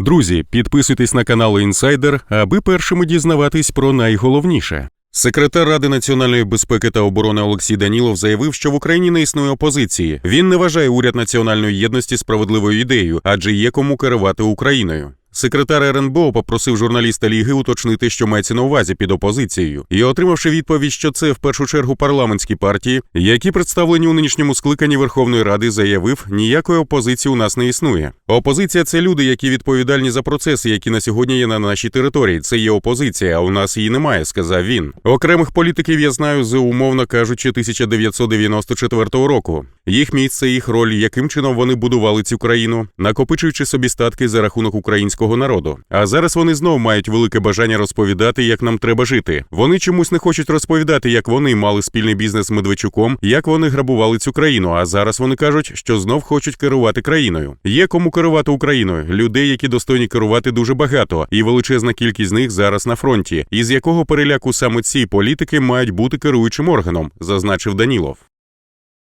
Друзі, підписуйтесь на канал Інсайдер, аби першими дізнаватись про найголовніше. Секретар Ради національної безпеки та оборони Олексій Данілов заявив, що в Україні не існує опозиції. Він не вважає уряд національної єдності справедливою ідеєю, адже є кому керувати Україною. Секретар РНБО попросив журналіста Ліги уточнити, що мається на увазі під опозицією, і отримавши відповідь, що це в першу чергу парламентські партії, які представлені у нинішньому скликанні Верховної Ради, заявив, ніякої опозиції у нас не існує. Опозиція це люди, які відповідальні за процеси, які на сьогодні є на нашій території. Це є опозиція, а у нас її немає, сказав він. Окремих політиків я знаю з умовно кажучи 1994 року. Їх місце, їх роль, яким чином вони будували цю країну, накопичуючи собі статки за рахунок українського народу. А зараз вони знов мають велике бажання розповідати, як нам треба жити. Вони чомусь не хочуть розповідати, як вони мали спільний бізнес з Медведчуком, як вони грабували цю країну. А зараз вони кажуть, що знов хочуть керувати країною. Є кому керувати Україною. Людей, які достойні керувати, дуже багато, і величезна кількість з них зараз на фронті. Із якого переляку саме ці політики мають бути керуючим органом, зазначив Данілов.